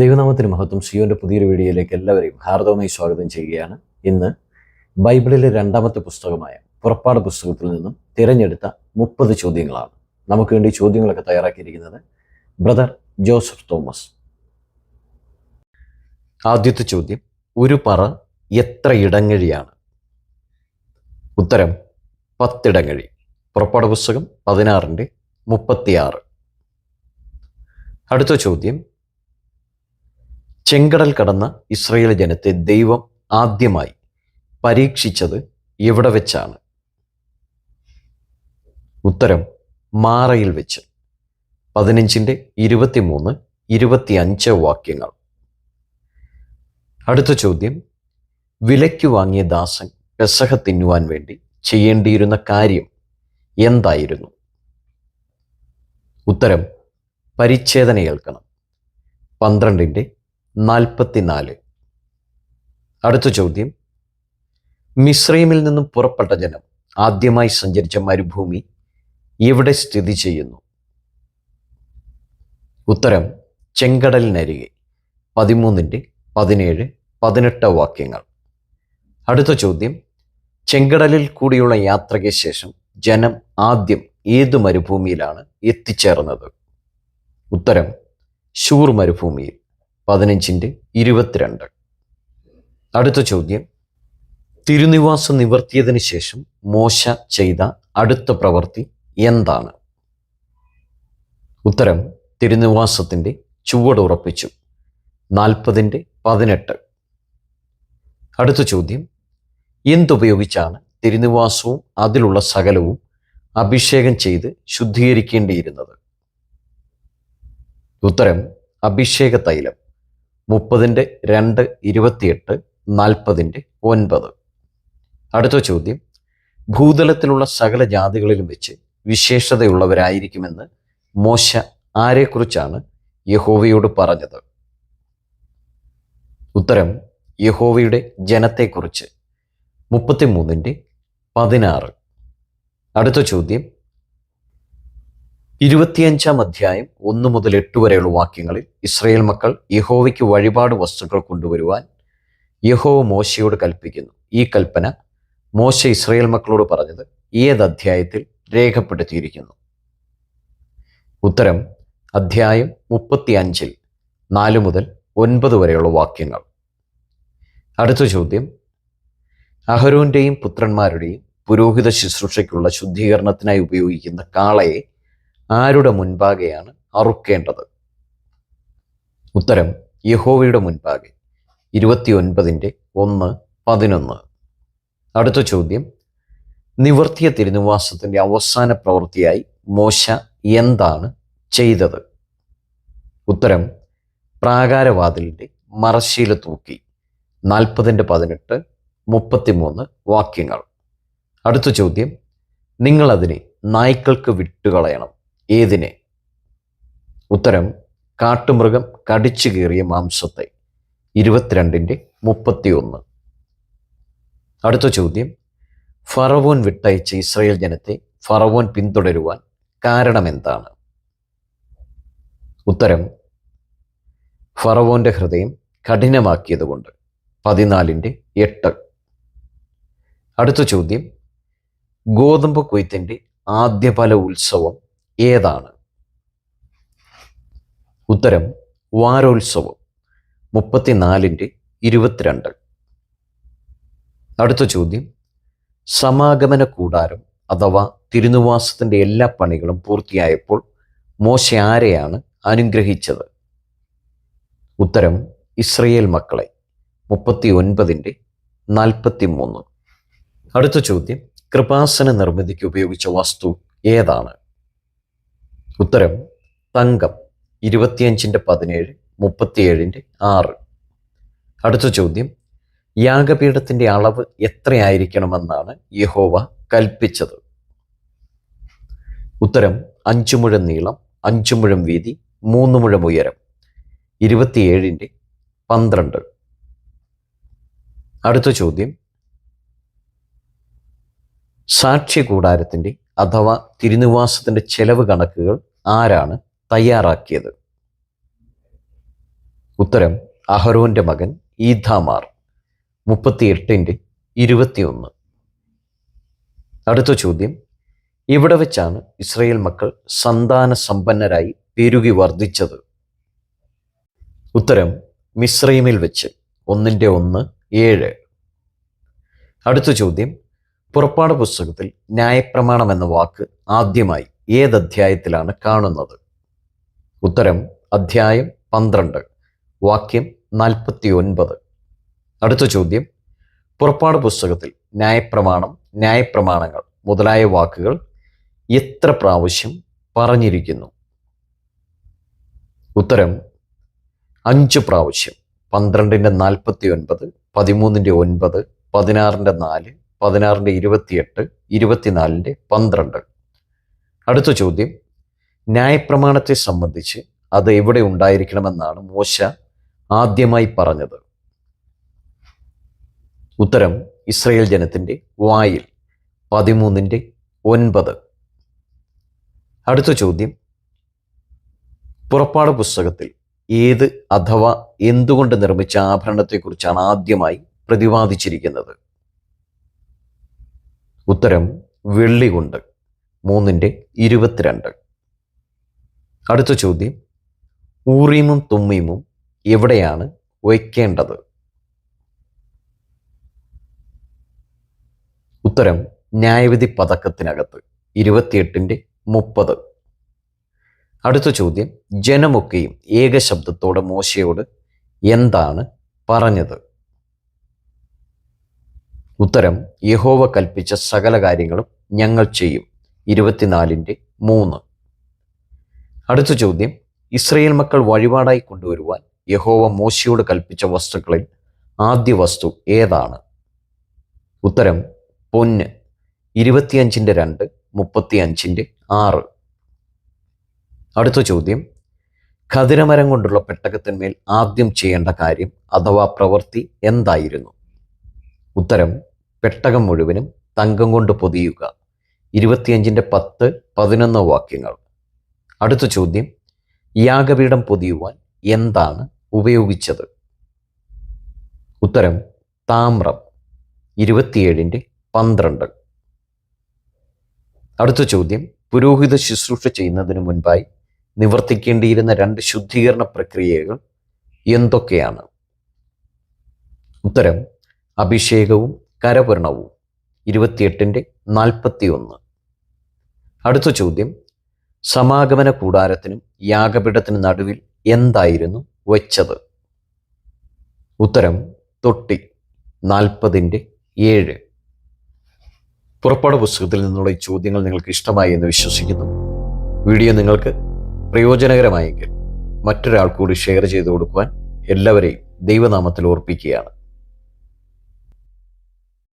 ദൈവനാമത്തിന് മഹത്വം. സിയോന്റെ പുതിയൊരു വീഡിയോയിലേക്ക് എല്ലാവരെയും ഹാർദവമായി സ്വാഗതം ചെയ്യുകയാണ്. ഇന്ന് ബൈബിളിലെ രണ്ടാമത്തെ പുസ്തകമായ പുറപ്പാട് പുസ്തകത്തിൽ നിന്നും തിരഞ്ഞെടുത്ത മുപ്പത് ചോദ്യങ്ങളാണ്. നമുക്ക് വേണ്ടി ചോദ്യങ്ങളൊക്കെ തയ്യാറാക്കിയിരിക്കുന്നത് ബ്രദർ ജോസഫ് തോമസ്. ആദ്യത്തെ ചോദ്യം ഒരു പറ എത്ര ഇടങ്ങഴിയാണ്? ഉത്തരം പത്തിടങ്ങഴി. പുറപ്പാട് പുസ്തകം പതിനാറിന്റെ മുപ്പത്തിയാറ്. അടുത്ത ചോദ്യം ചെങ്കടൽ കടന്ന ഇസ്രയേൽ ജനത്തെ ദൈവം ആദ്യമായി പരീക്ഷിച്ചത് എവിടെ വെച്ചാണ്? ഉത്തരം മാറയിൽ വെച്ച്. പതിനഞ്ചിന്റെ ഇരുപത്തിമൂന്ന് ഇരുപത്തിയഞ്ച് വാക്യങ്ങൾ. അടുത്ത ചോദ്യം. വിലയ്ക്ക് വാങ്ങിയ ദാസൻ പെസഹ തിന്നുവാൻ വേണ്ടി ചെയ്യേണ്ടിയിരുന്ന കാര്യം എന്തായിരുന്നു? ഉത്തരം പരിച്ഛേദന ഏൽക്കണം. പന്ത്രണ്ടിന്റെ നാൽപ്പത്തിനാല്. അടുത്ത ചോദ്യം. മിശ്രീമിൽ നിന്നും പുറപ്പെട്ട ജനം ആദ്യമായി സഞ്ചരിച്ച മരുഭൂമി എവിടെ സ്ഥിതി ചെയ്യുന്നു? ഉത്തരം ചെങ്കടലിനരികെ. പതിമൂന്നിന്റെ പതിനേഴ് പതിനെട്ട് വാക്യങ്ങൾ. അടുത്ത ചോദ്യം. ചെങ്കടലിൽ കൂടിയുള്ള യാത്രയ്ക്ക് ശേഷം ജനം ആദ്യം ഏത് മരുഭൂമിയിലാണ് എത്തിച്ചേർന്നത്? ഉത്തരം ഷൂർ മരുഭൂമിയിൽ. പതിനഞ്ചിന്റെ ഇരുപത്തിരണ്ട്. അടുത്ത ചോദ്യം. തിരുനിവാസം നിവർത്തിയതിനു ശേഷം മോശ ചെയ്ത അടുത്ത പ്രവൃത്തി എന്താണ്? ഉത്തരം തിരുനിവാസത്തിന്റെ ചുവടുറപ്പിച്ചു നാൽപ്പതിന്റെ പതിനെട്ട്. അടുത്ത ചോദ്യം. എന്തുപയോഗിച്ചാണ് തിരുനിവാസവും അതിലുള്ള സകലവും അഭിഷേകം ചെയ്ത് ശുദ്ധീകരിക്കേണ്ടിയിരുന്നത്? ഉത്തരം അഭിഷേക തൈലം മുപ്പതിന്റെ രണ്ട് ഇരുപത്തിയെട്ട് നാൽപ്പതിന്റെ ഒൻപത്. അടുത്ത ചോദ്യം. ഭൂതലത്തിലുള്ള സകല ജാതികളിലും വെച്ച് വിശേഷതയുള്ളവരായിരിക്കുമെന്ന് മോശ ആരെക്കുറിച്ചാണ് യഹോവയോട് പറഞ്ഞത്? ഉത്തരം യഹോവയുടെ ജനത്തെക്കുറിച്ച്. മുപ്പത്തിമൂന്നിന്റെ പതിനാറ്. അടുത്ത ചോദ്യം. ഇരുപത്തിയഞ്ചാം അധ്യായം ഒന്ന് മുതൽ എട്ട് വരെയുള്ള വാക്യങ്ങളിൽ ഇസ്രയേൽ മക്കൾ യഹോവയ്ക്ക് വഴിപാട് വസ്തുക്കൾ കൊണ്ടുവരുവാൻ യഹോവ മോശയോട് കൽപ്പിക്കുന്നു. ഈ കൽപ്പന മോശ ഇസ്രയേൽ മക്കളോട് പറഞ്ഞത് ഏത് അധ്യായത്തിൽ രേഖപ്പെടുത്തിയിരിക്കുന്നു? ഉത്തരം അധ്യായം മുപ്പത്തി അഞ്ചിൽ നാല് മുതൽ ഒൻപത് വരെയുള്ള വാക്യങ്ങൾ. അടുത്ത ചോദ്യം അഹരോന്റെയും പുത്രന്മാരുടെയും പുരോഹിത ശുശ്രൂഷയ്ക്കുള്ള ശുദ്ധീകരണത്തിനായി ഉപയോഗിക്കുന്ന കാളയെ ആരുടെ മുൻപാകെയാണ് അറുക്കേണ്ടത്? ഉത്തരം യഹോവയുടെ മുൻപാകെ. ഇരുപത്തിയൊൻപതിന്റെ ഒന്ന് പതിനൊന്ന്. അടുത്ത ചോദ്യം നിവർത്തിയ തിരുനിവാസത്തിന്റെ അവസാന പ്രവൃത്തിയായി മോശ എന്താണ് ചെയ്തത്? ഉത്തരം പ്രാകാരവാതിലിന്റെ മറശ്ശീല തൂക്കി. നാൽപ്പതിന്റെ പതിനെട്ട് മുപ്പത്തിമൂന്ന് വാക്യങ്ങൾ. അടുത്ത ചോദ്യം നിങ്ങളതിനെ നായ്ക്കൾക്ക് വിട്ടുകളയണം. ഏതിനെ? ഉത്തരം കാട്ടുമൃഗം കടിച്ചു കീറിയ മാംസത്തെ. ഇരുപത്തിരണ്ടിന്റെ മുപ്പത്തിയൊന്ന്. അടുത്ത ചോദ്യം. ഫറവോൻ വിട്ടയച്ച ഇസ്രയേൽ ജനത്തെ ഫറവോൻ പിന്തുടരുവാൻ കാരണമെന്താണ്? ഉത്തരം ഫറവോന്റെ ഹൃദയം കഠിനമാക്കിയതുകൊണ്ട്. പതിനാലിന്റെ എട്ട്. അടുത്ത ചോദ്യം. ഗോതമ്പ് കൊയ്ത്തിന്റെ ആദ്യഫല ഉത്സവം ഏതാണ്? ഉത്തരം വാരോത്സവം മുപ്പത്തിനാലിന്റെ ഇരുപത്തിരണ്ട്. അടുത്ത ചോദ്യം സമാഗമന കൂടാരം അഥവാ തിരുനിവാസത്തിന്റെ എല്ലാ പണികളും പൂർത്തിയായപ്പോൾ മോശ ആരെയാണ് അനുഗ്രഹിച്ചത്? ഉത്തരം ഇസ്രയേൽ മക്കളെ മുപ്പത്തി ഒൻപതിന്റെ നാൽപ്പത്തി മൂന്ന് അടുത്ത ചോദ്യം കൃപാസന നിർമ്മിതിക്ക് ഉപയോഗിച്ച വസ്തു ഏതാണ്? ഉത്തരം തങ്കം ഇരുപത്തിയഞ്ചിന്റെ പതിനേഴ് മുപ്പത്തിയേഴിന്റെ ആറ്. അടുത്ത ചോദ്യം യാഗപീഠത്തിന്റെ അളവ് എത്രയായിരിക്കണമെന്നാണ് യഹോവ കൽപ്പിച്ചത്? ഉത്തരം അഞ്ചു മുഴം നീളം അഞ്ചു മുഴം വീതി മൂന്ന് മുഴം ഉയരം ഇരുപത്തിയേഴിന്റെ പന്ത്രണ്ട്. അടുത്ത ചോദ്യം സാക്ഷ്യ കൂടാരത്തിന്റെ അഥവാ തിരുനിവാസത്തിന്റെ ചെലവ് കണക്കുകൾ ആരാണ് തയ്യാറാക്കിയത്? ഉത്തരം അഹരോന്റെ മകൻ ഈഥാമാർ മുപ്പത്തിയെട്ടിന്റെ ഇരുപത്തിയൊന്ന്. അടുത്ത ചോദ്യം ഇവിടെ വെച്ചാണ് ഇസ്രയേൽ മക്കൾ സന്താന സമ്പന്നരായി പെരുകി വർദ്ധിച്ചത്. ഉത്തരം മിശ്രൈമിൽ വെച്ച് ഒന്നിന്റെ ഒന്ന് ഏഴ്. അടുത്ത ചോദ്യം പുറപ്പാട് പുസ്തകത്തിൽ ന്യായപ്രമാണം എന്ന വാക്ക് ആദ്യമായി ഏത് അധ്യായത്തിലാണ് കാണുന്നത്. ഉത്തരം അധ്യായം പന്ത്രണ്ട് വാക്യം നാൽപ്പത്തി ഒൻപത് അടുത്ത ചോദ്യം പുറപ്പാട് പുസ്തകത്തിൽ ന്യായപ്രമാണം ന്യായപ്രമാണങ്ങൾ മുതലായ വാക്കുകൾ എത്ര പ്രാവശ്യം പറഞ്ഞിരിക്കുന്നു? ഉത്തരം അഞ്ച് പ്രാവശ്യം. പന്ത്രണ്ടിന്റെ നാൽപ്പത്തി ഒൻപത് പതിമൂന്നിന്റെ ഒൻപത് പതിനാറിന്റെ നാല് പതിനാറിന്റെ ഇരുപത്തിയെട്ട് ഇരുപത്തിനാലിന്റെ പന്ത്രണ്ട്. അടുത്ത ചോദ്യം. ന്യായപ്രമാണത്തെ സംബന്ധിച്ച് അത് എവിടെ ഉണ്ടായിരിക്കണമെന്നാണ് മോശ ആദ്യമായി പറഞ്ഞത്. ഉത്തരം ഇസ്രയേൽ ജനത്തിന്റെ വായിൽ പതിമൂന്നിന്റെ ഒൻപത്. അടുത്ത ചോദ്യം. പുറപ്പാട് പുസ്തകത്തിൽ ഏത് അഥവാ എന്തുകൊണ്ട് നിർമ്മിച്ച ആഭരണത്തെക്കുറിച്ചാണ് ആദ്യമായി പ്രതിപാദിച്ചിരിക്കുന്നത്? ഉത്തരം വെള്ളി കൊണ്ട് മൂന്നിന്റെ ഇരുപത്തിരണ്ട്. അടുത്ത ചോദ്യം. ഊറീമും തുമ്മീമും എവിടെയാണ് വയ്ക്കേണ്ടത്? ഉത്തരം ന്യായവിധി പതക്കത്തിനകത്ത്. ഇരുപത്തിയെട്ടിന്റെ മുപ്പത്. അടുത്ത ചോദ്യം. ജനമൊക്കെയും ഏകശബ്ദത്തോടെ മോശയോട് എന്താണ് പറഞ്ഞത്? ഉത്തരം യഹോവ കൽപ്പിച്ച സകല കാര്യങ്ങളും ഞങ്ങൾ ചെയ്യും. ഇരുപത്തിനാലിന്റെ മൂന്ന്. അടുത്ത ചോദ്യം ഇസ്രയേൽ മക്കൾ വഴിപാടായി കൊണ്ടുവരുവാൻ യഹോവ മോശയോട് കൽപ്പിച്ച വസ്തുക്കളിൽ ആദ്യ വസ്തു ഏതാണ്? ഉത്തരം പൊന്ന്. ഇരുപത്തിയഞ്ചിന്റെ രണ്ട് മുപ്പത്തിയഞ്ചിന്റെ ആറ്. അടുത്ത ചോദ്യം ഖതിരമരം കൊണ്ടുള്ള പെട്ടകത്തിന്മേൽ ആദ്യം ചെയ്യേണ്ട കാര്യം അഥവാ പ്രവൃത്തി എന്തായിരുന്നു? ഉത്തരം പെട്ടകം മുഴുവനും തങ്കം കൊണ്ട് പൊതിയുക. ഇരുപത്തിയഞ്ചിന്റെ പത്ത് പതിനൊന്ന് വാക്യങ്ങൾ. അടുത്ത ചോദ്യം യാഗപീഠം പൊതിയുവാൻ എന്താണ് ഉപയോഗിച്ചത്? ഉത്തരം താമ്രം. ഇരുപത്തിയേഴിന്റെ പന്ത്രണ്ട്. അടുത്ത ചോദ്യം പുരോഹിത ശുശ്രൂഷ ചെയ്യുന്നതിന് മുൻപായി നിവർത്തിക്കേണ്ടിയിരുന്ന രണ്ട് ശുദ്ധീകരണ പ്രക്രിയകൾ എന്തൊക്കെയാണ്? ഉത്തരം അഭിഷേകവും കരപൂരണവും. ഇരുപത്തിയെട്ടിന്റെ നാൽപ്പത്തിയൊന്ന്. അടുത്ത ചോദ്യം. സമാഗമന കൂടാരത്തിനും യാഗപീഠത്തിനും നടുവിൽ എന്തായിരുന്നു വച്ചത്? ഉത്തരം തൊട്ടി നാൽപ്പതിന്റെ ഏഴ്. പുറപ്പാട് പുസ്തകത്തിൽ നിന്നുള്ള ഈ ചോദ്യങ്ങൾ നിങ്ങൾക്ക് ഇഷ്ടമായി എന്ന് വിശ്വസിക്കുന്നു. വീഡിയോ നിങ്ങൾക്ക് പ്രയോജനകരമായെങ്കിൽ മറ്റൊരാൾ കൂടി ഷെയർ ചെയ്തു കൊടുക്കുവാൻ എല്ലാവരെയും ദൈവനാമത്തിൽ ഓർപ്പിക്കുകയാണ്.